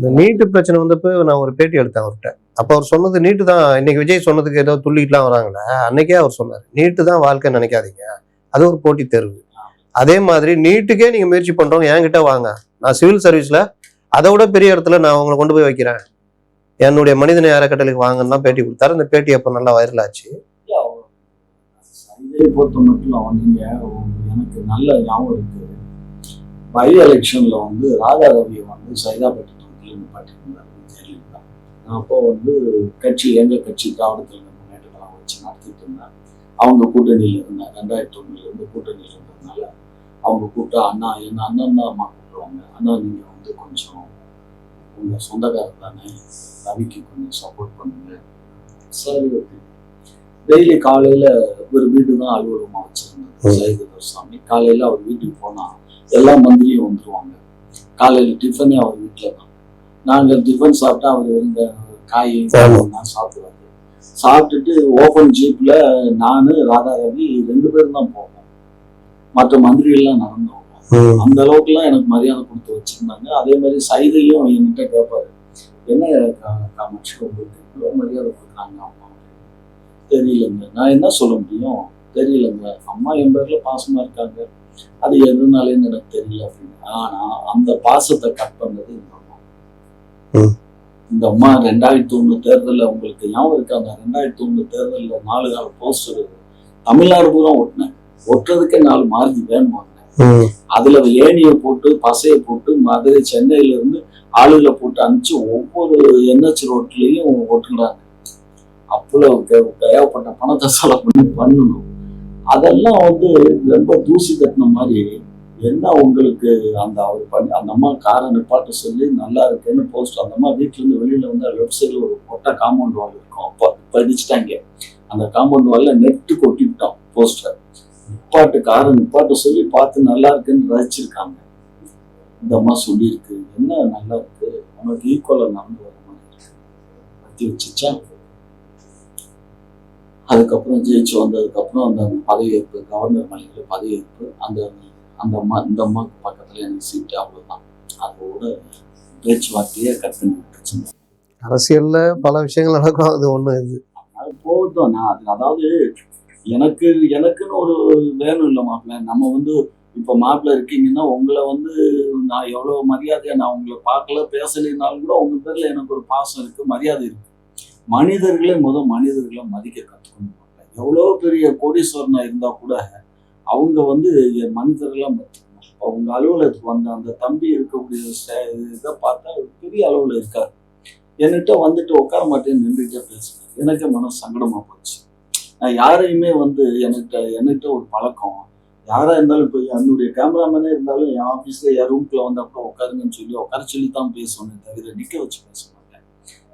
இந்த நீட்டு பிரச்சனை வந்தப்போ நான் ஒரு பேட்டி எடுத்தேன் அவர்கிட்ட. அப்போ அவர் சொன்னது நீட்டு தான் இன்னைக்கு விஜய் சொன்னதுக்கு ஏதோ துள்ளிட்டுலாம் வராங்களே? அன்னைக்கே அவர் சொன்னார். நீட்டு தான் வாழ்க்கை நினைக்காதீங்க. அது ஒரு போட்டி தேர்வு. அதே மாதிரி நீட்டுக்கே நீங்க முயற்சி பண்றவங்க என்கிட்ட வாங்க. நான் சிவில் சர்வீஸ்ல அதை விட பெரிய இடத்துல நான் உங்களை கொண்டு போய் வைக்கிறேன். என்னுடைய மனிதநேய அறக்கட்டளைக்கு வாங்கன்னு தான் பேட்டி கொடுத்தாரு. அந்த பேட்டி அப்போ நல்லா வைரல் ஆச்சு. பொறுத்த மட்டும் அவன் எனக்கு நல்ல ஞாபகம் இருக்கு. பை எலெக்ஷன்ல வந்து ராதா ரவியை வந்து சைதாப்பேட்டை ஜெயலலிதா நான் அப்போ வந்து கட்சி எங்க கட்சி திராவிடத்தில் முன்னேற்றலாம் வச்சு நடத்திட்டு இருந்தேன் அவங்க கூட்டணியில் இருந்தாங்க. ரெண்டாயிரத்தி ஒண்ணுல இருந்து கூட்டணியில் இருந்ததுனால அவங்க கூப்பிட்டா அண்ணா என்ன அண்ணன் அம்மா கூப்பிடுவாங்க. அண்ணா நீங்க வந்து கொஞ்சம் உங்க சொந்தக்காரர் தானே ரவிக்கு கொஞ்சம் சப்போர்ட் பண்ணுங்க. சரி ஓகே. டெய்லி காலையில ஒரு வீடு தான் அலுவலகமா வச்சிருந்தது சைதர் சாமி காலையில அவர் வீட்டுக்கு போனா எல்லா மந்திரியும் வந்துருவாங்க. காலையில டிஃபனே அவர் வீட்டுல தான். நாங்க டிஃபன் சாப்பிட்டா அவர் இந்த காய் தான் சாப்பிடுவாரு சாப்பிட்டுட்டு ஓப்பன் ஜீப்ல நானு ராதா ரவி ரெண்டு பேரும் தான் போவோம் மற்ற மந்திரி எல்லாம் நடந்து வருவோம் அந்த அளவுக்குலாம் எனக்கு மரியாதை கொடுத்து வச்சிருந்தாங்க. அதே மாதிரி சைதையும் என்கிட்ட கேட்பாரு என்ன காமாட்சி உங்களுக்கு இவ்வளோ மரியாதை கொடுக்குறாங்க அம்மா? தெரியலங்க. நான் என்ன சொல்ல முடியும்? தெரியலங்க. அம்மா என் பேர்ல பாசமா இருக்காங்க. அது எதுனாலேன்னு எனக்கு தெரியல அப்படின்னு. ஆனா அந்த பாசத்தை கட் பண்ணது இந்த அம்மா ரெண்டாயிரத்தி ஒண்ணு தேர்தல்ல உங்களுக்கு ஞாபகம் இருக்கா? அந்த ரெண்டாயிரத்தி ஒண்ணு தேர்தல்ல நாலு நாள் போஸ்டர் தமிழ்நாடு பூரா ஒட்டினேன் ஒட்டுறதுக்கே நாலு மார்ஜி வேணும் அதுல ஏணியை போட்டு பசையை போட்டு மதுரை சென்னையில இருந்து ஆளுகளை போட்டு அனுப்பிச்சு ஒவ்வொரு என்ஹெச் ரோட்லயும் ஓட்டுறாங்க. அவ்வளவு கே- தேவைப்பட்ட பணத்தை செலவு பண்ணி பண்ணணும். அதெல்லாம் வந்து ரொம்ப தூசி கட்டின மாதிரி என்ன உங்களுக்கு அந்த அவர் பண்ணி அந்த அம்மா காரை நிப்பாட்ட சொல்லி நல்லா இருக்குன்னு போஸ்ட் அந்த அம்மா வீட்டிலேருந்து வெளியில் வந்து லெஃப்ட் சைடில் ஒரு கொட்டை காம்பவுண்ட் வால் இருக்கும். அப்போ பதிச்சுட்டாங்க. அந்த காம்பவுண்ட் வாலில் நெட்டு கொட்டிவிட்டோம் போஸ்டர் நிப்பாட்டு காரை நிப்பாட்ட சொல்லி பார்த்து நல்லா இருக்குன்னு ரசிச்சிருக்காங்க. இந்த அம்மா சொல்லியிருக்கு. என்ன நல்லா இருக்கு? உனக்கு ஈக்குவலாக நடந்து வர மாதிரி பற்றி வச்சுச்சா? அதுக்கப்புறம் ஜெயிச்சு வந்ததுக்கப்புறம் அந்த பதவியேற்பு கவர்னர் மலையில் பதவியேற்பு அந்த அந்த அம்மா இந்த அம்மாவுக்கு பக்கத்துல எனக்கு சீட்டு அவ்வளவுதான். அதோட பேச்சுவார்த்தையே கட் பண்ணி விட்டுருச்சு அரசியல்ல பல விஷயங்கள் நடக்கும். அது ஒண்ணு இது. அது போகட்டும் நான் அது அதாவது எனக்கு எனக்குன்னு ஒரு வேணும் இல்லை மாப்பிள்ள. நம்ம வந்து இப்போ மாப்பிள்ள இருக்கீங்கன்னா உங்களை வந்து நான் எவ்வளோ மரியாதையா நான் உங்களை பார்க்கல பேசலைனாலும் கூட உங்க பேர்ல எனக்கு ஒரு பாசம் இருக்கு மரியாதை இருக்கு. மனிதர்களே முத மனிதர்களை மதிக்க கற்றுக்கணும் எவ்வளோ பெரிய கோடீஸ்வரனா இருந்தா கூட அவங்க வந்து என் மனிதர்களா அவங்க அலுவலகத்துக்கு வந்த அந்த தம்பி இருக்கக்கூடிய இதை பார்த்தா பெரிய அளவில் இருக்கார். என்கிட்ட வந்துட்டு உட்கார மாட்டேன்னு நின்றுட்டே பேசுறேன் எனக்கு மனசு சங்கடமாக போச்சு. நான் யாரையுமே வந்து என்கிட்ட என்கிட்ட ஒரு பழக்கம். யாராக இருந்தாலும் இப்போ என்னுடைய கேமராமேனே இருந்தாலும் என் ஆஃபீஸில் என் ரூம்குள்ள வந்தா கூட உட்காருங்கன்னு சொல்லி உட்கார சொல்லி தான் பேசணும் தவிர நிற்க வச்சு பேச மாட்டேன்.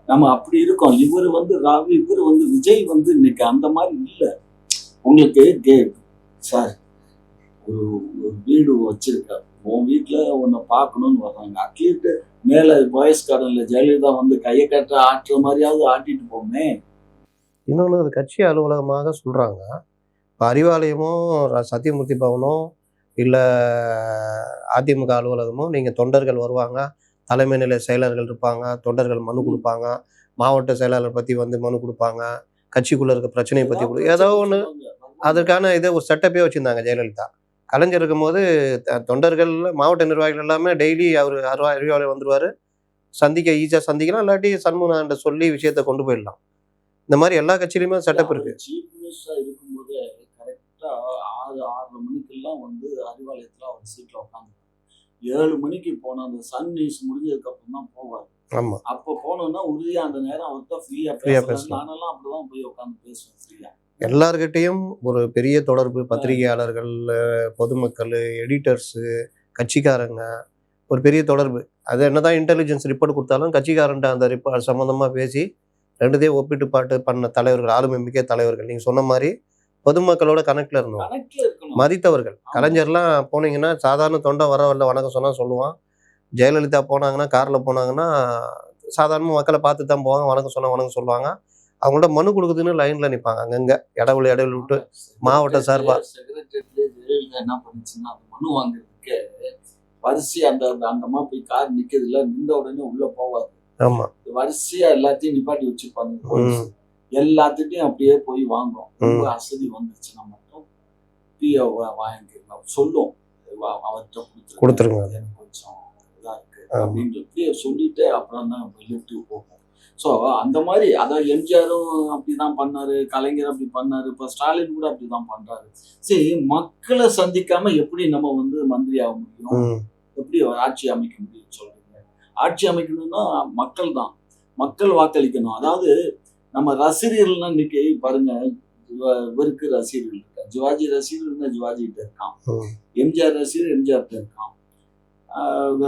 நம்ம அப்படி இருக்கோம். இவர் வந்து ராவி இவர் வந்து விஜய் வந்து இன்னைக்கு அந்த மாதிரி இல்லை. உங்களுக்கு கே சார் ஒரு ஒரு வீடு வச்சிருக்க உன் வீட்டுல உன்னை பார்க்கணும்னு வர்றாங்க. அட்லீஸ்ட் மேல பாய்ஸ் கார்டன்ல ஜெயலலிதா வந்து கையை கட்ட ஆட்டுற மாதிரியாவது ஆட்டிட்டு போமே. இன்னொன்று அது கட்சி அலுவலகமாக சொல்கிறாங்க இப்போ அறிவாலயமோ ர- சத்தியமூர்த்தி பவனோ இல்லை அதிமுக அலுவலகமோ நீங்கள் தொண்டர்கள் வருவாங்க. தலைமை நிலை செயலர்கள் இருப்பாங்க. தொண்டர்கள் மனு கொடுப்பாங்க. மாவட்ட செயலாளர் பற்றி வந்து மனு கொடுப்பாங்க. கட்சிக்குள்ளே இருக்க பிரச்சனையை பற்றி கொடு ஏதோ ஒன்று அதற்கான இதை ஒரு செட்டப்பே வச்சுருந்தாங்க ஜெயலலிதா. கலைஞர் இருக்கும்போது தொண்டர்கள் மாவட்ட நிர்வாகிகள் எல்லாமே டெய்லி அவர் அருவா அறிவாலயம் வந்துருவார். சந்திக்க ஈஸியாக சந்திக்கலாம். இல்லாட்டி சண்முகன்ட்ட சொல்லி விஷயத்தை கொண்டு போயிடலாம். இந்த மாதிரி எல்லா கட்சியிலுமே செட்டப் இருக்கு. சீஃப் மினிஸ்டரா இருக்கும்போது கரெக்டா ஆறு ஆறரை மணிக்கெல்லாம் வந்து அறிவாலயத்துல அவர் சீட்ல உட்காந்து ஏழு மணிக்கு போன அந்த சன் நியூஸ் முடிஞ்சதுக்கு அப்புறம் தான் போவார். ஆமா. அப்ப போனோம்னா உறுதியா அந்த நேரம் அவர்கிட்ட ஃப்ரீயா Free-ஆ பேசலாம். பேசலாம். நானெல்லாம் அப்படிதான் போய் உட்காந்து பேசுவேன் ஃப்ரீயா எல்லார்கிட்டையும் ஒரு பெரிய தொடர்பு பத்திரிகையாளர்கள் பொதுமக்கள் எடிட்டர்ஸு கட்சிக்காரங்க ஒரு பெரிய தொடர்பு. அது என்னதான் இன்டெலிஜென்ஸ் ரிப்போர்ட் கொடுத்தாலும் கட்சிக்காரன்ட்ட அந்த ரிப்போர்ட் சம்மந்தமாக பேசி ரெண்டுத்தையும் ஒப்பிட்டு பாட்டு பண்ண தலைவர்கள் ஆளுமை மிக்க தலைவர்கள். நீங்கள் சொன்ன மாதிரி பொதுமக்களோட கனெக்ட்ல இருந்தோம். மதித்தவர்கள். கலைஞர்லாம் போனீங்கன்னா சாதாரண தொண்டை வர வரல வணக்கம் சொன்னா சொல்லுவான். ஜெயலலிதா போனாங்கன்னா கார்ல போனாங்கன்னா சாதாரண மக்களை பார்த்து தான் போவாங்க வணக்கம் சொன்னா வணக்கம் சொல்லுவாங்க. அவங்கள்ட்ட மனு கொடுக்குதுன்னு லைன்ல நிற்பாங்க அங்கங்க இடவுல இடவுல விட்டு மாவட்ட சார்பா. செக்ரட்டரியேட்ல ஜெயலலிதா என்ன பண்ணுச்சுன்னா மனு வாங்குறதுக்கு வரிசையா அந்த அந்த அந்தமா போய் கார் நிக்கிறதுல நின்ற உடனே உள்ள போவாது. ஆமா. வரிசையா எல்லாத்தையும் நிப்பாட்டி வச்சிருப்பாங்க எல்லாத்துட்டையும் அப்படியே போய் வாங்கும் ரொம்ப அசதி வந்துச்சுன்னா மட்டும் பிஏ வாங்கிக்கலாம். சொல்லும். வா- அவர்கிட்ட கொடுத்துருங்க. எனக்கு கொஞ்சம் இதா இருக்கு. அப்படின்னு பிஏ சொல்லிட்டு அப்புறம் தான் லிஃப்ட்டுக்கு போகும் ஸோ அந்த மாதிரி அதான் எம்ஜிஆரும் அப்படிதான் பண்ணாரு கலைஞர் அப்படி பண்ணாரு இப்போ ஸ்டாலின் கூட அப்படிதான் பண்றாரு. சரி மக்களை சந்திக்காம எப்படி நம்ம வந்து மந்திரி ஆக முடியும்? எப்படி ஆட்சி அமைக்க முடியும்னு சொல்றீங்க? ஆட்சி அமைக்கணும்னா மக்கள் தான். மக்கள் வாக்களிக்கணும். அதாவது நம்ம ரசிகர்கள்லாம் இன்னைக்கு பாருங்க இவ- இவருக்கு ரசிகர்கள் இருக்கா? சிவாஜி ரசிகர்கள் சிவாஜி கிட்ட இருக்கான். எம்ஜிஆர் ரசிகர் எம்ஜிஆர் கிட்ட இருக்கான்.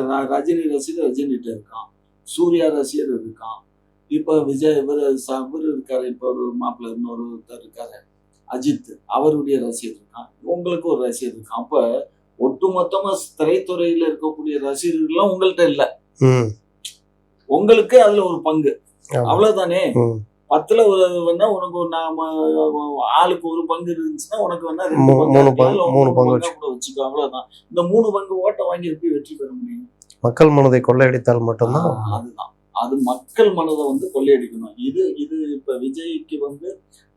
ரஜினி ரசிகர் ரஜினி கிட்ட இருக்கான். சூர்யா ரசிகர் இருக்கான். இப்போ விஜய் இவர் இவர் இருக்காரு. இப்போ ஒரு மாப்பிள்ளை இன்னொரு ஒருத்தர் இருக்காரு. அஜித் அவருடைய ரசிகர் இருக்கான். உங்களுக்கு ஒரு ரசிகர் இருக்கான். அப்ப ஒட்டுமொத்தமா திரைத்துறையில இருக்கக்கூடிய ரசிகர்கள்லாம் உங்கள்ட்ட இல்ல. உங்களுக்கு அதுல ஒரு பங்கு. அவ்வளவுதானே? பத்துல ஒரு வேணா உனக்கு ஒரு நாம ஆளுக்கு ஒரு பங்கு இருந்துச்சுன்னா உனக்கு வேணா ரெண்டு பங்கா மூணு பங்கு- கூட வச்சுக்கோ. அவ்வளவுதான். இந்த மூணு பங்கு ஓட்ட வாங்கி எப்படி வெற்றி பெற முடியும்? மக்கள் மனதை கொள்ளையடித்தால் மட்டும்தான் அதுதான். அது மக்கள் மனதை வந்து கொள்ளையடிக்கணும். இது இது இப்ப விஜய்க்கு வந்து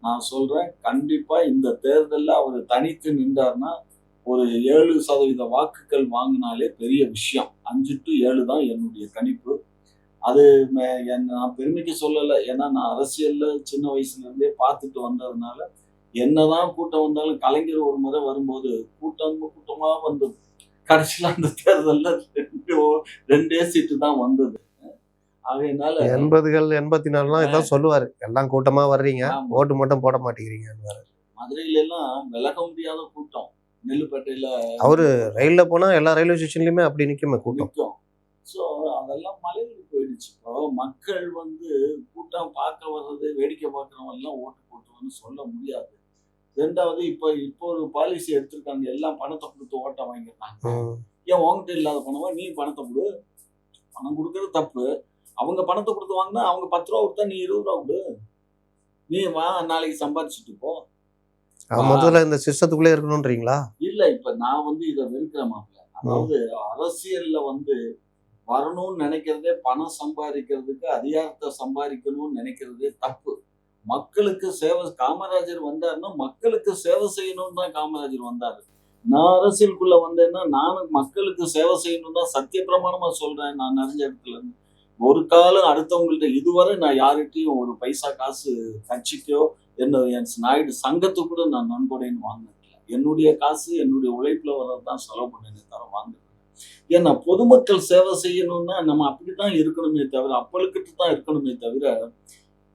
நான் சொல்றேன் கண்டிப்பா இந்த தேர்தலில் அவர் தனித்து நின்றார்னா ஒரு ஏழு சதவீத வாக்குகள் வாங்கினாலே பெரிய விஷயம். அஞ்சு டு ஏழு தான் என்னுடைய கணிப்பு. அது நான் பெருமைக்கு சொல்லலை. ஏன்னா நான் அரசியல்ல சின்ன வயசுல இருந்தே பார்த்துட்டு வந்ததுனால என்னதான் கூட்டம் வந்தாலும் கலைஞர் ஒரு முறை வரும்போது கூட்டம் கூட்டமா வந்தது. கடைசியில் அந்த தேர்தலில் ரெண்டு ரெண்டே சீட்டு தான் வந்தது. ஆகையினால எண்பதுகள் எண்பத்தி நாலுலாம் இதான் சொல்லுவாரு. எல்லாம் கூட்டமா வர்றீங்க. ஓட்டு மட்டும் போட மாட்டேங்கிறீங்க மதுரையில எல்லாம் விலக முடியாத கூட்டம். நெல்லுப்பேட்டையில அவரு ரயில்ல போனா எல்லா ரயில்வே ஸ்டேஷன்லயுமே அப்படி நிக்குமே கூட்டம். ஸோ அதெல்லாம் மலையில் போயிடுச்சு. இப்போ மக்கள் வந்து கூட்டம் பார்க்க வர்றது வேடிக்கை பார்க்குறவங்க எல்லாம் ஓட்டு போட்டுருவான்னு சொல்ல முடியாது. ரெண்டாவது இப்போ இப்போ ஒரு பாலிசி எடுத்திருக்காங்க. எல்லாம் பணத்தை கொடுத்து ஓட்ட வாங்கிடுறாங்க ம். ஏன் உங்ககிட்ட இல்லாத பணமா? நீ பணத்தை கொடு. பணம் கொடுக்கறது தப்பு. அவங்க பணத்தை கொடுத்து வாங்கினா அவங்க பத்து ரூபா கொடுத்தா நீ இருபது ரூபா கொடு. நீ வா நாளைக்கு சம்பாரிச்சுட்டு போ. முதல்ல இந்த சிஸ்டத்துக்குள்ளே இருக்கணும்ன்றீங்களா? இல்ல இப்ப நான் வந்து இதை வெறுக்கிற மாப்பிள்ள. அதாவது அரசியல்ல வந்து வரணும்னு நினைக்கிறதே பணம் சம்பாதிக்கிறதுக்கு அதிகாரத்தை சம்பாதிக்கணும்னு நினைக்கிறதே தப்பு. மக்களுக்கு சேவை காமராஜர் வந்தாருன்னா மக்களுக்கு சேவை செய்யணும்னு தான் காமராஜர் வந்தாரு. நான் அரசியலுக்குள்ள வந்தேன்னா நானும் மக்களுக்கு சேவை செய்யணும் தான் சத்திய பிரமாணமா சொல்றேன் நான் நிறைய இடத்துல இருந்து. ஒரு காலம் அடுத்தவங்கள்ட்ட இதுவரை நான் யார்கிட்டயும் ஒரு பைசா காசு கட்சிக்கோ என்ன என் நாயுடு சங்கத்து கூட நான் நன்கொடைன்னு வாங்கினதில்லை. என்னுடைய காசு என்னுடைய உழைப்புல வர்றது தான் செலவு பண்ணேனே தவிர வாங்கினது ஏன்னா பொதுமக்கள் சேவை செய்யணும்னா நம்ம அப்படித்தான் இருக்கணுமே தவிர அப்பளுக்கிட்டு தான் இருக்கணுமே தவிர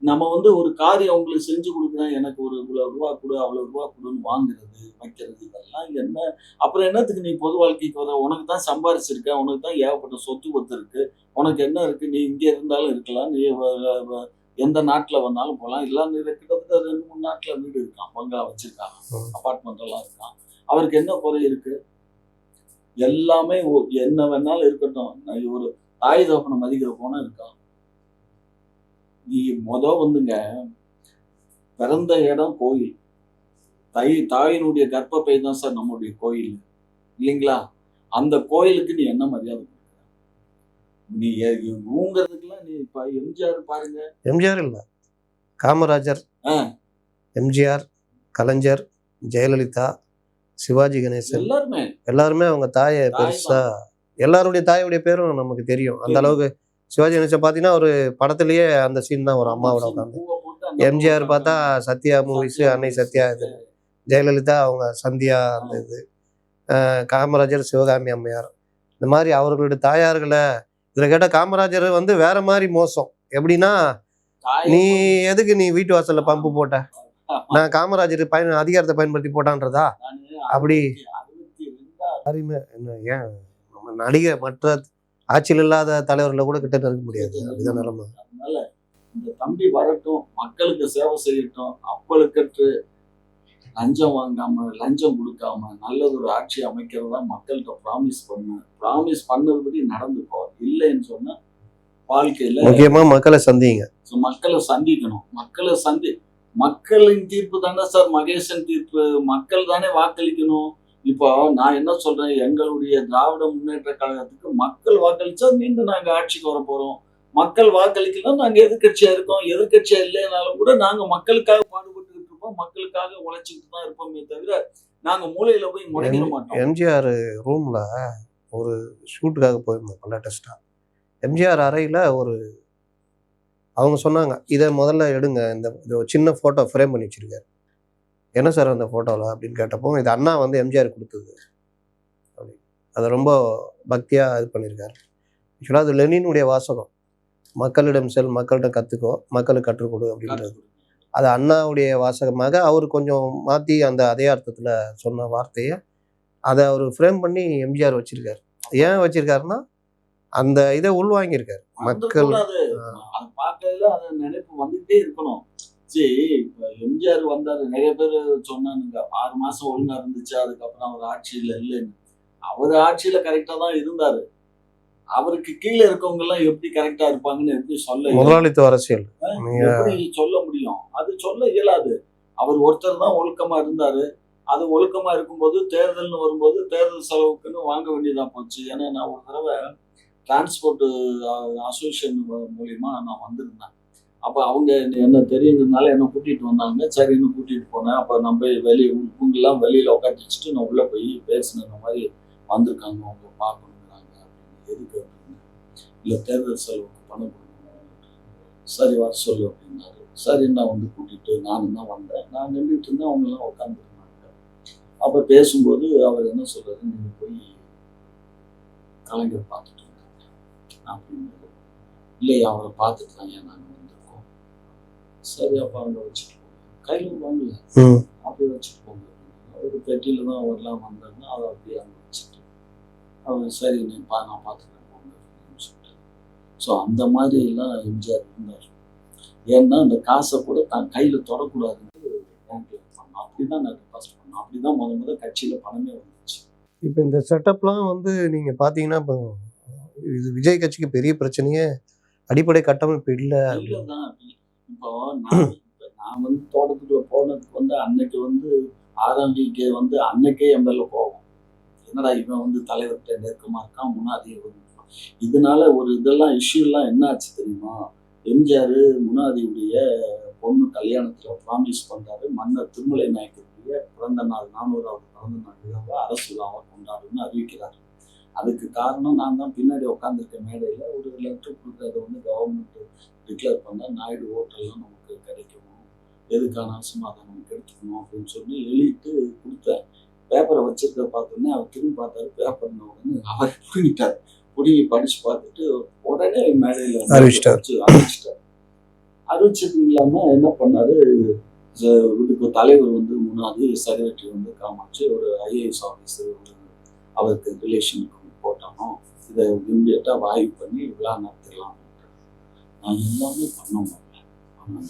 நம்ம வந்து ஒரு காரியம் அவங்களுக்கு செஞ்சு கொடுக்குறேன் எனக்கு ஒரு இவ்வளவு ரூபா கொடு அவ்வளவு ரூபா கொடுன்னு வாங்குறது வைக்கிறது இதெல்லாம் என்ன? அப்புறம் என்னத்துக்கு நீ பொது வாழ்க்கைக்கு வர? உனக்கு தான் சம்பாரிச்சிருக்க உனக்கு தான் ஏகப்பட்ட சொத்து பத்து இருக்கு. உனக்கு என்ன இருக்கு? நீ இங்க இருந்தாலும் இருக்கலாம் நீ எந்த நாட்டுல வேணாலும் போகலாம். எல்லாம் கிட்டத்தட்ட ரெண்டு மூணு நாட்டுல வீடு இருக்கான் பங்களா வச்சிருக்கான் ம். அபார்ட்மெண்ட் எல்லாம் இருக்கான். அவருக்கு என்ன குறை இருக்கு? எல்லாமே என்ன வேணாலும் இருக்கட்டும். நான் ஒரு தாய் தகப்பனை மதிக்கிற போனா இருக்கான் மொத வந்துங்க பிறந்த இடம் கோயில். தாய் தாயினுடைய கர்ப்பப்பை தான் சார் நம்முடைய கோயில். இல்லைங்களா? அந்த கோயிலுக்கு நீ என்ன மரியாதை நீ ஊங்குறதுக்கெல்லாம் நீ இப்ப எம்ஜிஆர் பாருங்க. எம்ஜிஆர் இல்ல. காமராஜர் ஆ. எம்ஜிஆர் கலைஞர் ஜெயலலிதா சிவாஜி கணேசன். எல்லாருமே. எல்லாருமே அவங்க தாயை பெருசா எல்லாருடைய தாயுடைய பேரும் நமக்கு தெரியும். அந்த. அளவுக்கு சிவாஜி கணேசன் பார்த்தீங்கன்னா ஒரு படத்துலயே அந்த சீன் தான் ஒரு அம்மாவோட உட்காந்து. எம்ஜிஆர் பார்த்தா சத்யா மூவிஸ் அன்னை சத்யா இது. ஜெயலலிதா அவங்க சந்தியா அந்த இது. காமராஜர் சிவகாமி அம்மையார். இந்த மாதிரி அவர்களுடைய தாயார்களை இதுல கேட்ட காமராஜர் வந்து வேற மாதிரி மோசம். எப்படின்னா நீ எதுக்கு நீ வீட்டு வாசல்ல பம்பு போட்ட? நான் காமராஜர் பயன் அதிகாரத்தை பயன்படுத்தி போட்டான்றதா? அப்படி. யாரையுமே என்ன ஏன்? நம்ம நடிகை மற்ற ஆட்சியில் இல்லாத தலைவர்களை கூட கிட்ட நெருங்க முடியாது. அப்படிதான் நிலைமை. அதனால இந்த தம்பி வரட்டும் மக்களுக்கு சேவை செய்யட்டும் அப்பளுக்கற்று லஞ்சம் வாங்காம லஞ்சம் கொடுக்காம நல்லதொரு ஆட்சி அமைக்கிறதா மக்கள்கிட்ட ப்ராமிஸ் பண்ணு. ப்ராமிஸ் பண்ணதுபடி நடந்துக்கோ இல்லைன்னு சொன்னா வாழ்க்கையில முக்கியமா மக்களை சந்திங்க. So, மக்களை சந்திக்கணும். மக்களை சந்தி மக்களின் தீர்ப்பு தானே சார்? மகேசன் தீர்ப்பு. மக்கள் தானே வாக்களிக்கணும். இப்போ நான் என்ன சொல்றேன்? எங்களுடைய திராவிட முன்னேற்ற கழகத்துக்கு மக்கள் வாக்களிச்சா மீண்டும் நாங்க ஆட்சிக்கு வர போறோம். மக்கள் வாக்களிக்கலாம் நாங்க எதிர்க்கட்சியா இருக்கோம். எதிர்க்கட்சியா இல்லைனாலும் கூட நாங்க மக்களுக்காக பாடுபட்டுக்கிட்டு இருப்போம். மக்களுக்காக உழைச்சிக்கிட்டு தான் இருப்போமே தவிர நாங்க மூலையில போய் முடங்கிட மாட்டோம். எம்ஜிஆர் ரூமில் ஒரு ஷூட்டுக்காக போயிருந்தோம் லேட்டஸ்ட்டாக எம்ஜிஆர் அறையில் ஒரு அவங்க சொன்னாங்க இதை முதல்ல எடுங்க. இந்த சின்ன ஃபோட்டோ ஃப்ரேம் பண்ணி வச்சிருக்காரு. என்ன சார் அந்த ஃபோட்டோவில் அப்படின்னு கேட்டப்போ இது அண்ணா வந்து எம்ஜிஆர் கொடுத்தது. அப்படி. அதை ரொம்ப பக்தியாக இது பண்ணியிருக்காரு ஆக்சுவலாக அது லெனினுடைய வாசகம். மக்களிடம் செல் மக்கள்கிட்ட கற்றுக்கோ மக்களுக்கு கற்றுக் கொடு அப்படின்றது. அது அண்ணாவுடைய வாசகமாக அவர் கொஞ்சம் மாற்றி அந்த அதே அர்த்தத்தில் சொன்ன வார்த்தையை அதை அவர் ஃப்ரேம் பண்ணி எம்ஜிஆர் வச்சிருக்காரு. ஏன் வச்சிருக்காருன்னா அந்த இதை உள்வாங்கியிருக்காரு. மக்கள் சரி இப்ப எம்ஜிஆர் வந்தாரு. நிறைய பேர் சொன்னானுங்க ஆறு மாசம் ஒழுங்கா இருந்துச்சு அதுக்கப்புறம் அவர் ஆட்சியில இல்லைன்னு. அவர் ஆட்சியில கரெக்டா தான் இருந்தாரு. அவருக்கு கீழே இருக்கவங்க எல்லாம் எப்படி கரெக்டா இருப்பாங்கன்னு எப்படி சொல்ல? முதலாளித்துவ அரசியல். எப்படி சொல்ல முடியும்? அது சொல்ல இயலாது. அவர் ஒருத்தர் தான் ஒழுக்கமா இருந்தாரு. அது ஒழுக்கமா இருக்கும்போது தேர்தல்னு வரும்போது தேர்தல் செலவுக்குன்னு வாங்க வேண்டியதா போச்சு. ஏன்னா நான் ஒரு தடவை டிரான்ஸ்போர்ட் அசோசியேஷன் மூலியமா நான் வந்திருந்தேன். அப்போ அவங்க என்ன தெரியுங்கிறதுனால என்ன கூட்டிட்டு வந்தாங்க. சரின்னு கூட்டிட்டு போனேன். அப்போ நம்ம வெளியே இவங்கெல்லாம் வெளியில உட்காந்து வச்சுட்டு நான் உள்ள போய் பேசினேன். இந்த மாதிரி வந்திருக்காங்க அவங்க பார்க்கணுங்கிறாங்க அப்படின்னு எதுக்கு அப்படின்னு இல்லை தேர்தல் செலவுக்கு பணம் கொடுக்கணும். சரி வர சொல்லு அப்படின்னாரு. சரி நான் வந்து கூட்டிட்டு நானும் தான் வந்தேன். நான் நின்றுட்டு இருந்தேன். அவங்க உட்காந்துருந்தாங்க அப்போ பேசும்போது அவர் என்ன சொல்றாரு? நீங்க போய் கலைஞர் பார்த்துட்டு வந்தாங்க அப்படின்னு இல்லை அவரை பார்த்துட்டு தான் ஏன் நாங்கள் சரி அப்ப அங்க வச்சுட்டு போங்க கையில வாங்கல. அப்படியே வச்சுட்டு போங்க ஒரு பெட்டியில தான் அவர்லாம் வந்தாருன்னா அதை அப்படியே அங்கே வச்சுட்டு அவர் சரி நீ பா நான் பார்த்துக்கிறேன் போங்க அப்படின்னு சொல்லிட்டு. ஸோ அந்த மாதிரி எல்லாம் எம்ஜிஆர் இருந்தார். ஏன்னா அந்த காசை கூட தான் கையில் தொடக்கூடாதுன்னு பண்ணோம் அப்படிதான் நான் டெபாசிட் பண்ணோம் அப்படிதான் முத முத கட்சியில பணமே வந்துச்சு. இப்போ இந்த செட்டப்லாம் வந்து நீங்கள் பார்த்தீங்கன்னா இப்போ இது விஜய் கட்சிக்கு பெரிய பிரச்சனையே அடிப்படை கட்டமைப்பு இல்லை. இப்போ நான் நான் வந்து தோட்டத்துக்குள்ள போனதுக்கு வந்து அன்னைக்கு வந்து ஆரம்பிக்க வந்து அன்னைக்கே என் மேல போவோம். என்னடா இவன் வந்து தலைவர்கிட்ட நெருக்கமா இருக்கான் முன்னாடி வந்து இதனால ஒரு இதெல்லாம் இஷ்யூ எல்லாம் என்ன ஆச்சு தெரியுமா? எம்ஜிஆர் முனாதியுடைய பொண்ணு கல்யாணத்துல ப்ராமிஸ் பண்றாரு. மன்னர் திருமலை நாயக்கருடைய பிறந்த நாள் நானூறாவது பிறந்த நாள் விழாவை அரசு விழாவை கொண்டாடுன்னு அறிவிக்கிறார். அதுக்கு காரணம் நான் தான். பின்னாடி உட்காந்துருக்க மேடையில ஒரு லெட்டர் கொடுக்கறத வந்து கவர்மெண்ட் டிக்ளேர் பண்ண நாயுடு ஓட்டெல்லாம் நமக்கு கிடைக்கும் எதுக்கான அவசியமாக அதை நமக்கு எடுத்துக்கணும் அப்படின்னு சொல்லி எழுதிட்டு கொடுத்தேன். பேப்பரை வச்சிருக்க பார்த்தோன்னே அவர் திரும்பி பார்த்தாரு. பேப்பர்ன உடனே அவர் பிடிங்கிட்டார். பிடிங்கி படிச்சு பார்த்துட்டு உடனே மேடையில் அறிவிச்சிட்டார். அறிவிச்சிட்டார். அறிவிச்சது இல்லாம என்ன பண்ணாரு? இதுக்கு தலைவர் வந்து முன்னாடி செக்ரட்டரி வந்து காமாச்சு ஒரு ஐஏஎஸ் ஆஃபீஸர் அவருக்கு ரிலேஷனுக்கு பண்ணணும் இதை இம்மிடியட்டாக வாய்வு பண்ணி விழா நடத்திடலாம் நான் எல்லாமே பண்ண மாட்டேன். ஆனால்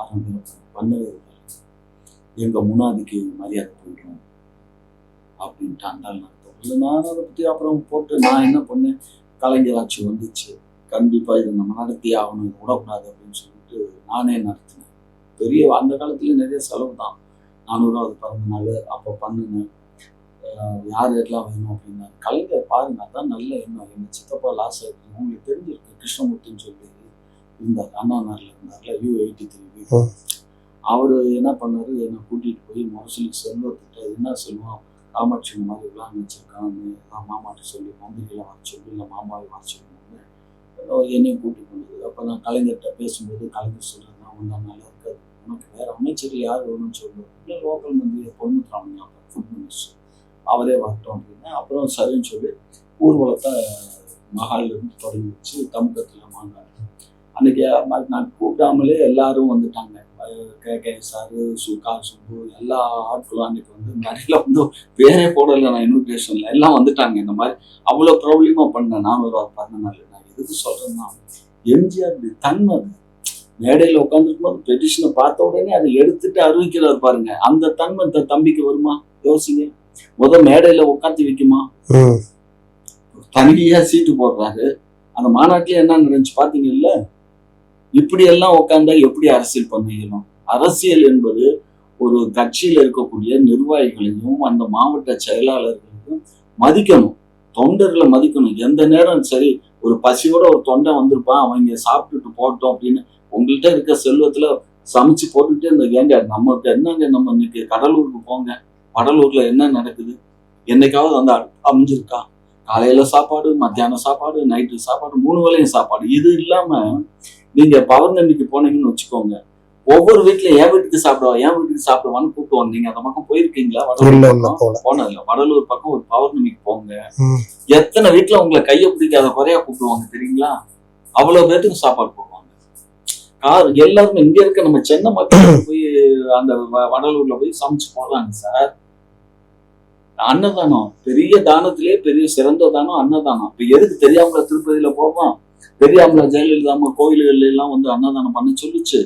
ஆரம்பிக்க பண்ணவே இல்லை. எங்கள் முன்னாடிக்கு மரியாதை போயிடும் அப்படின்ட்டு அந்த நடத்தும் இல்லை. நான் அதை பற்றி அப்புறம் போட்டு நான் என்ன பண்ணேன்? கலைஞராட்சி வந்துச்சு. கண்டிப்பாக இதை நம்ம நடத்தி ஆகணும். இதை விடக்கூடாது அப்படின்னு சொல்லிட்டு நானே நடத்தினேன். பெரிய அந்த காலத்துல நிறைய செலவு தான் நானூறாவது பிறந்த நாள் அப்போ பண்ணினேன். யார் யாரெல்லாம் வேணும் அப்படின்னா கலைஞர் பாருங்க அதான் நல்ல எண்ணம் எங்கள் சித்தப்பா லாஸ் ஆயிடுச்சு உங்களுக்கு தெரிஞ்சிருக்கு கிருஷ்ணமூர்த்தின்னு சொல்லி இருந்தார். அண்ணா நகர்ல இருந்தார்ல யூ எயிட்டி த்ரீ. அவர் என்ன பண்ணாரு? என்னை கூட்டிட்டு போய் முரசொலி செல்வத்திட்ட என்ன சொல்லுவோம் காமாட்சி மாதிரி விழா வச்சிருக்கான் நான் மாமாட்ட சொல்லி மந்திரிகளை வர சொல்லி இல்லை மாமாவை வர சொல்லுவாங்க என்னையும் கூட்டி போனது அப்போ நான் கலைஞர்கிட்ட பேசும்போது கலைஞர் சொல்றது நான் வந்தால் நல்லா இருக்காது. உனக்கு வேற அமைச்சர்கள் யார் வேணும்னு சொல்லுவோம் இல்லை லோக்கல் மந்திரி பொன்முத்துராமன் ஃபுட் மினிஸ்டர் அவரே வரட்டும் அப்படின்னா அப்புறம் சரின்னு சொல்லி ஊர்வலத்தை மகாலிருந்து தொடங்கி வச்சு தமிழகத்தில் மாநாடு அன்னைக்கு நான் கூப்பிடாமலே எல்லாரும் வந்துட்டாங்க. கே கே சாரு சுகா சுப்பு எல்லா ஆட்களும் அன்னைக்கு வந்து நிறைய வந்து பேரே போடல நான் இன்விடேஷன்ல எல்லாம் வந்துட்டாங்க இந்த மாதிரி. அவ்வளோ ப்ராப்ளமா பண்ணேன். நானூறு பிறந்த நாள் நான் எதுக்கு சொல்றேன்னா எம்ஜிஆர் தன்மை மேடையில் உட்காந்துருக்கும் போது பெட்டிஷனை பார்த்த உடனே அதை எடுத்துட்டு அறிவிக்கிறார் பாருங்க. அந்த தன்மை தம்பிக்கு வருமா? யோசிங்க. முத மேடையில உட்காந்து வைக்குமா? தனியா சீட்டு போடுறாரு. அந்த மாநாட்டில் என்ன நடந்துச்சு பாத்தீங்கல்ல இப்படி எல்லாம் உட்காந்தா எப்படி அரசியல் பண்ண இயலும்? அரசியல் என்பது ஒரு கட்சியில இருக்கக்கூடிய நிர்வாகிகளையும் அந்த மாவட்ட செயலாளர்களையும் மதிக்கணும். தொண்டர்களை மதிக்கணும். எந்த நேரம் சரி ஒரு பசியோட ஒரு தொண்டை வந்திருப்பான் அவன் இங்க சாப்பிட்டுட்டு போட்டோம் அப்படின்னு உங்கள்கிட்ட இருக்க செல்வத்துல சமைச்சு போட்டுட்டே இருந்த ஏங்க நமக்கு என்னங்க நம்ம இன்னைக்கு கடலூருக்கு போங்க? கடலூர்ல என்ன நடக்குது? என்னைக்காவது வந்து அமைஞ்சிருக்கா? காலையில சாப்பாடு மத்தியானம் சாப்பாடு நைட்டு சாப்பாடு மூணு வேளையும் சாப்பாடு. இது இல்லாம நீங்க பௌர்ணமிக்கு போனீங்கன்னு வச்சுக்கோங்க. ஒவ்வொரு வீட்லயும் என் வீட்டுக்கு சாப்பிடுவா என் வீட்டுக்கு சாப்பிடுவான்னு கூப்பிடுவாங்க. நீங்க அந்த பக்கம் போயிருக்கீங்களா? வடலூர் போனதில்ல. வடலூர் பக்கம் ஒரு பௌர்ணமிக்கு போங்க. எத்தனை வீட்டுல உங்களை கைய பிடிக்காத குறையா கூப்பிடுவாங்க தெரியுங்களா? அவ்வளவு பேர்த்துக்கு சாப்பாடு போடுவாங்க கார் எல்லாருமே இங்க இருக்க நம்ம சென்னை மக்கள் போய் அந்த வடலூர்ல போய் சமைச்சு போடுறாங்க சார். அன்னதானம். பெரிய தானத்திலே பெரிய சிறந்த தானம் அன்னதானம். இப்ப எதுக்கு தெரியாமல திருப்பதியில போவோம் தெரியாமல ஜெயலலிதா அம்மா கோயில்கள்ல எல்லாம் வந்து அன்னதானம் பண்ண சொல்லுச்சு.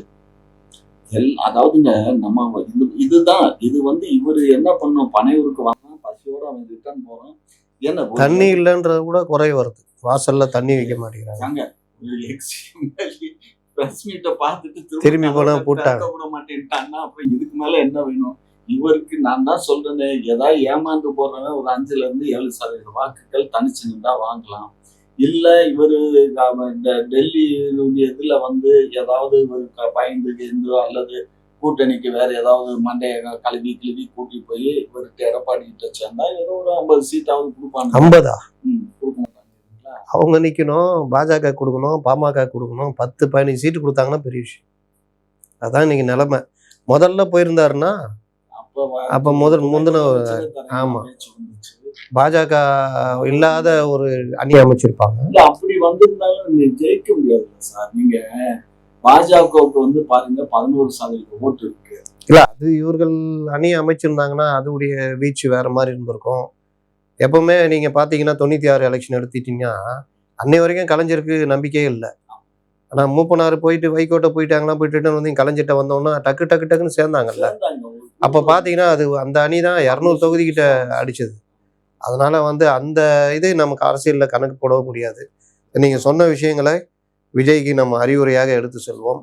எல் அதாவதுங்க நம்ம இது இதுதான். இது வந்து இவரு என்ன பண்ணும் பனையூருக்கு வந்தான் பசியோட அவன் ரிட்டர்ன் போறான். என்ன தண்ணி இல்லைன்றது கூட குறை வருது. வாசல்ல தண்ணி வைக்க மாட்டேங்கிறாங்க. Meet அ பார்த்துட்டு திரும்பி கதவை பூட்டாங்க. விட மாட்டேன்ட்டான்னா, அப்புறம் இதுக்கு மேல என்ன வேணும்? இவருக்கு நான் தான் சொல்றேனே ஏதாவது ஏமாந்து போடுறவன் ஒரு அஞ்சுல இருந்து ஏழு சதவீத வாக்குகள் தனிச்சு நின்றா வாங்கலாம். இல்ல இவரு இந்த டெல்லி இதுல வந்து ஏதாவது இவரு க- பயந்து கிந்து அல்லது கூட்டணிக்கு வேற ஏதாவது மண்டைய கழுவி கிழுவி கூட்டி போய் இவர்கிட்ட எடப்பாடி கிட்ட சேர்ந்தா ஏதோ ஒரு ஐம்பது சீட்டாவது கொடுப்பாங்க ஐம்பதா? ம், இல்லைங்களா? அவங்க நிக்கணும் பாஜக கொடுக்கணும் பாமக கொடுக்கணும் பத்து பதினஞ்சு சீட்டு கொடுத்தாங்கன்னா பெரிய விஷயம். அதான் இன்னைக்கு நிலைமை. முதல்ல போயிருந்தாருன்னா அப்ப முதல் முந்தின சின்னத்தரங்க ஆமா. பேச்சு வந்துச்சு. பாஜக இல்லாத ஒரு அணி அமைச்சிருப்பாங்க. அப்படி வந்திருந்தாலும் ஜெயிக்க முடியாது சார். நீங்க பாஜகவுக்கு வந்து பாருங்க பதினோரு சதவீத ஓட்டு இருக்கு. இல்ல அது இவர்கள் அணி அமைச்சிருந்தாங்கன்னா அதோடைய வீச்சு வேற மாதிரி இருந்திருக்கும். எப்பவுமே நீங்க பாத்தீங்கன்னா தொண்ணூத்தி ஆறு எலெக்ஷன் எடுத்துட்டீங்கன்னா அன்னை வரைக்கும் கலைஞருக்கு நம்பிக்கையே இல்லை. ஆனா மூப்பனார் போயிட்டு வைகோட்டை போயிட்டாங்களா போயிட்டு வந்து கலைஞர்கிட்ட வந்தோம்னா டக்கு டக்கு டக்குன்னு சேர்ந்தாங்கல்ல. அப்போ பார்த்தீங்கன்னா அப்ப பாத்தீங்கன்னா அது அந்த அணி தான் இரநூறு தொகுதி கிட்ட அடிச்சது. அதனால வந்து அந்த இது நமக்கு அரசியல்ல கணக்கு போடவே முடியாது. நீங்க சொன்ன விஷயங்களை விஜய்க்கு நம்ம அறிவுரையாக எடுத்து செல்வோம்.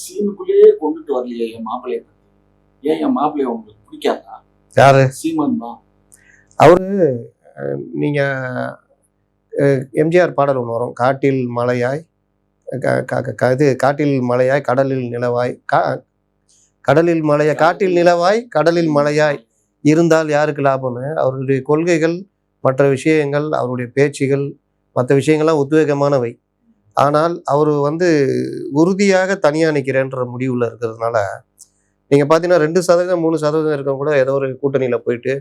சீனுக்குள்ளேயே கொண்டுட்டு வரலையே என் மாப்பிள்ளைய ஏன் என் மாப்பிள்ளைய உங்களுக்கு பிடிக்காதா? யாரு? தான். நீங்க எம்ஜிஆர் பாடல் ஒன்று வரும். காட்டில் மலையாய் இது காட்டில் மலையாய் கடலில் நிலவாய் கா கடலில் மலையாய் காட்டில் நிலவாய் கடலில் மலையாய். இருந்தால் யாருக்கு லாபம்னு? அவருடைய கொள்கைகள் மற்ற விஷயங்கள் அவருடைய பேச்சுகள் மற்ற விஷயங்கள்லாம் உத்வேகமானவை. ஆனால் அவர் வந்து உறுதியாக தனியாக நிற்கிறேன்ற முடிவில் இருக்கிறதுனால நீங்கள் பார்த்தீங்கன்னா ரெண்டு சதவீதம் மூணு சதவீதம் இருக்கவங்க கூட ஏதோ ஒரு கூட்டணியில் போயிட்டு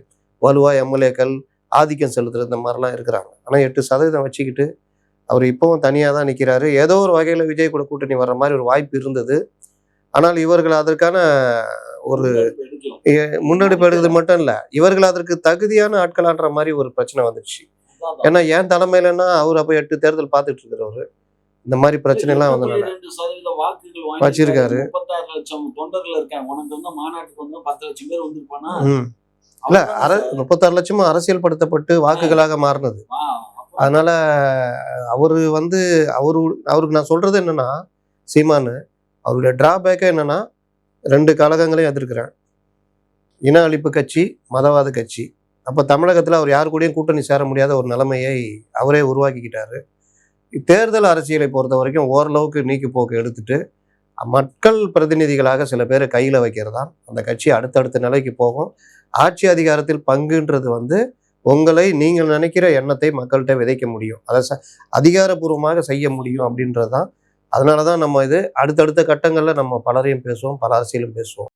வலுவா எம்எல்ஏக்கள் ஆதிக்கம் செலுத்துற இந்த மாதிரிலாம் இருக்கிறாங்க. ஆனால் எட்டு சதவீதம் வச்சுக்கிட்டு அவர் இப்போவும் தனியாக தான் நிற்கிறாரு ஏதோ ஒரு வகையில் விஜய் கூட கூட்டணி வர்ற மாதிரி ஒரு வாய்ப்பு இருந்தது. ஆனால் இவர்கள் அதற்கான ஒரு முன்னெடுப்பு எடுக்கிறது மட்டும் இல்லை இவர்கள் அதற்கு தகுதியான ஆட்களான்ற மாதிரி ஒரு பிரச்சனை வந்துடுச்சு. ஏன்னா ஏன் தலைமையிலன்னா அவர் அப்போ எட்டு தேர்தல் பார்த்துட்டு இருக்கிறவரு. இந்த மாதிரி பிரச்சனை எல்லாம் வந்தனால. வச்சிருக்காரு. முப்பத்தாறு லட்சம் தொண்டர்கள் இருக்காங்க உனக்கு வந்து மாநாட்டுக்கு வந்து பத்து லட்சம் பேர் வந்திருப்பானா? இல்ல அர? முப்பத்தாறு லட்சமும் அரசியல் படுத்தப்பட்டு வாக்குகளாக மாறினது. அதனால அவரு வந்து அவரு அவருக்கு நான் சொல்றது என்னன்னா சீமானு அவருடைய டிராபேக்கே என்னன்னா ரெண்டு கழகங்களையும் எதிர்க்கிறேன். இன அழிப்பு கட்சி மதவாத கட்சி. அப்போ தமிழகத்தில் அவர் யாரு கூடயும் கூட்டணி சேர முடியாத ஒரு நிலைமையை அவரே உருவாக்கிக்கிட்டாரு. தேர்தல் அரசியலை பொறுத்த வரைக்கும் ஓரளவுக்கு நீக்கி போக்கு எடுத்துட்டு மக்கள் பிரதிநிதிகளாக சில பேரை கையில் வைக்கிறதான் அந்த கட்சி அடுத்தடுத்த நிலைக்கு போகும். ஆட்சி அதிகாரத்தில் பங்குன்றது வந்து உங்களை நீங்கள் நினைக்கிற எண்ணத்தை மக்கள்கிட்ட விதைக்க முடியும். அதை ச அதிகாரப்பூர்வமாக செய்ய முடியும் அப்படின்றது தான் அதனால தான் நம்ம இது அடுத்தடுத்த கட்டங்களில் நம்ம பலரையும் பேசுவோம் பல அரசியலும் பேசுவோம்.